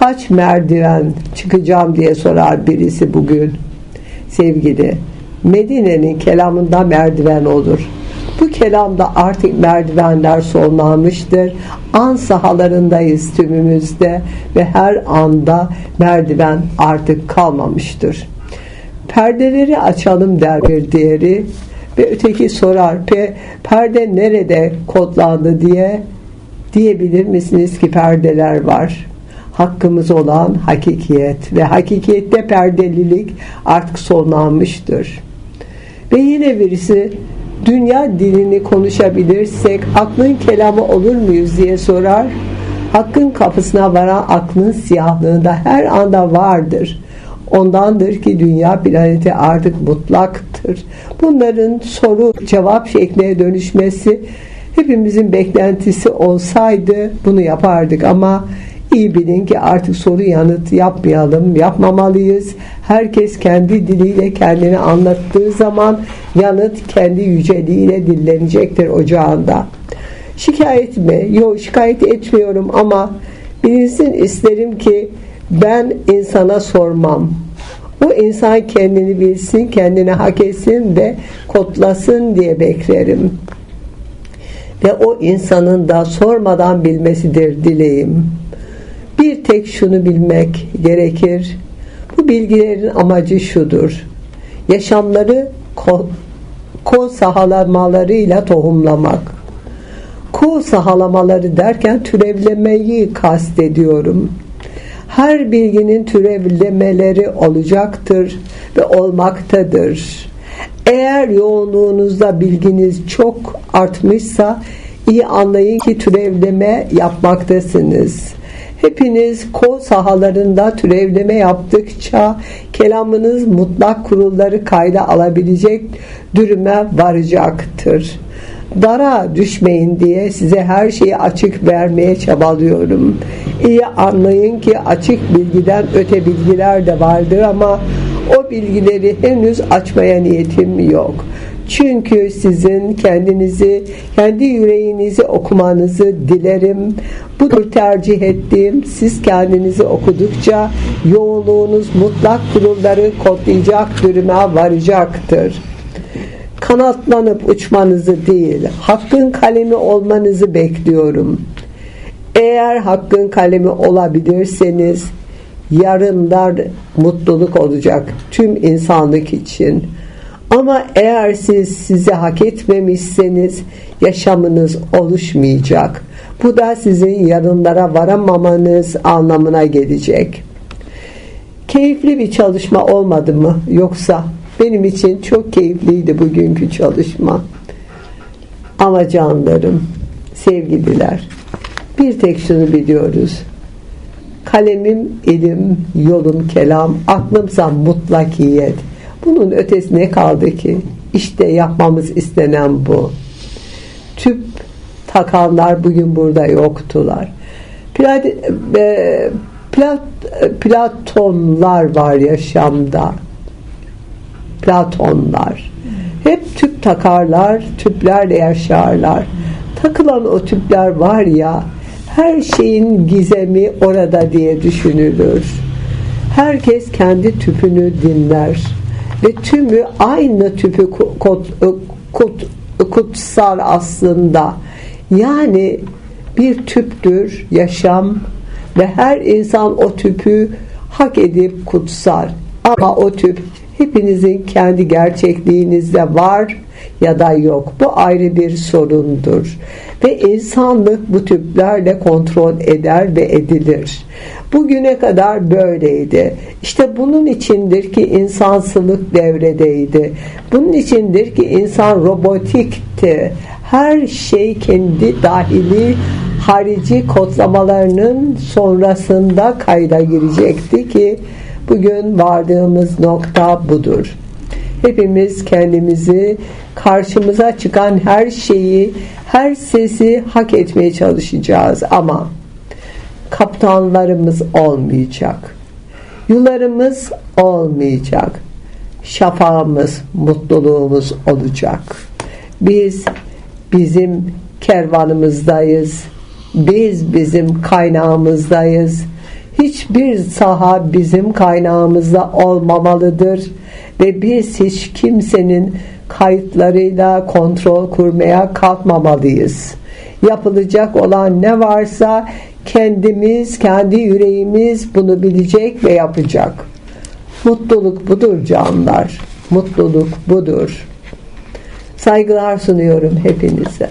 kaç merdiven çıkacağım diye sorar birisi bugün. Sevgili, Medine'nin kelamında merdiven olur. Bu kelamda artık merdivenler sonlanmıştır. An sahalarındayız tümümüzde ve her anda merdiven artık kalmamıştır. Perdeleri açalım der bir diğeri ve öteki sorar pe perde nerede kodlandı diye diyebilir misiniz ki perdeler var hakkımız olan hakikiyet ve hakikiyette perdelilik artık sonlanmıştır. Ve yine birisi dünya dilini konuşabilirsek aklın kelamı olur muyuz diye sorar. Hakkın kapısına varan aklın siyahlığında her anda vardır. Ondandır ki dünya planeti artık mutlaktır. Bunların soru cevap şekline dönüşmesi hepimizin beklentisi olsaydı bunu yapardık ama İyi bilin ki artık soru yanıt yapmayalım, yapmamalıyız. Herkes kendi diliyle kendini anlattığı zaman yanıt kendi yüceliğiyle dillenecektir ocağında. Şikayet mi? Yok şikayet etmiyorum ama bilinsin isterim ki ben insana sormam. O insan kendini bilsin, kendini hak etsin ve kodlasın diye beklerim. Ve o insanın da sormadan bilmesidir dileğim. Bir tek şunu bilmek gerekir. Bu bilgilerin amacı şudur. Yaşamları ko, ko sahalamalarıyla tohumlamak. Ko sahalamaları derken türevlemeyi kastediyorum. Her bilginin türevlemeleri olacaktır ve olmaktadır. Eğer yoğunluğunuzda bilginiz çok artmışsa iyi anlayın ki türevleme yapmaktasınız. Hepiniz kol sahalarında türevleme yaptıkça kelamınız mutlak kurulları kayda alabilecek dürüme varacaktır. Dara düşmeyin diye size her şeyi açık vermeye çabalıyorum. İyi anlayın ki açık bilgiden öte bilgiler de vardır ama o bilgileri henüz açmaya niyetim yok. Çünkü sizin kendinizi, kendi yüreğinizi okumanızı dilerim. Budur tercih ettiğim. Siz kendinizi okudukça yoğunluğunuz mutlak kurulları kodlayacak dürüme varacaktır. Kanatlanıp uçmanızı değil, hakkın kalemi olmanızı bekliyorum. Eğer hakkın kalemi olabilirseniz yarınlar mutluluk olacak tüm insanlık için. Ama eğer siz sizi hak etmemişseniz yaşamınız oluşmayacak. Bu da sizin yarınlara varamamanız anlamına gelecek. Keyifli bir çalışma olmadı mı? Yoksa benim için çok keyifliydi bugünkü çalışma. Ama canlarım, sevgililer, bir tek şunu biliyoruz. Kalemim ilim, yolum kelam, aklımsa mutlakiyet. Bunun ötesi ne kaldı ki? İşte yapmamız istenen bu. Tüp takanlar bugün burada yoktular. Plat, e, plat, Platonlar var yaşamda. Platonlar. Hep tüp takarlar, tüplerle yaşarlar. Takılan o tüpler var ya, her şeyin gizemi orada diye düşünülür. Herkes kendi tüpünü dinler ve tümü aynı tüpü kut, kut, kutsal aslında. Yani bir tüptür yaşam ve her insan o tüpü hak edip kutsar. Ama o tüp hepinizin kendi gerçekliğinizde var ya da yok. Bu ayrı bir sorundur. Ve insanlık bu tüplerle kontrol eder ve edilir. Bugüne kadar böyleydi. İşte bunun içindir ki insansılık devredeydi. Bunun içindir ki insan robotikti. Her şey kendi dahili harici kodlamalarının sonrasında kayda girecekti ki bugün vardığımız nokta budur. Hepimiz kendimizi karşımıza çıkan her şeyi, her sesi hak etmeye çalışacağız ama kaptanlarımız olmayacak. Yularımız olmayacak. Şafağımız, mutluluğumuz olacak. Biz bizim kervanımızdayız. Biz bizim kaynağımızdayız. Hiçbir saha bizim kaynağımızda olmamalıdır ve biz hiç kimsenin kayıtlarıyla kontrol kurmaya kalkmamalıyız. Yapılacak olan ne varsa kendimiz, kendi yüreğimiz bunu bilecek ve yapacak. Mutluluk budur canlar. Mutluluk budur. Saygılar sunuyorum hepinize.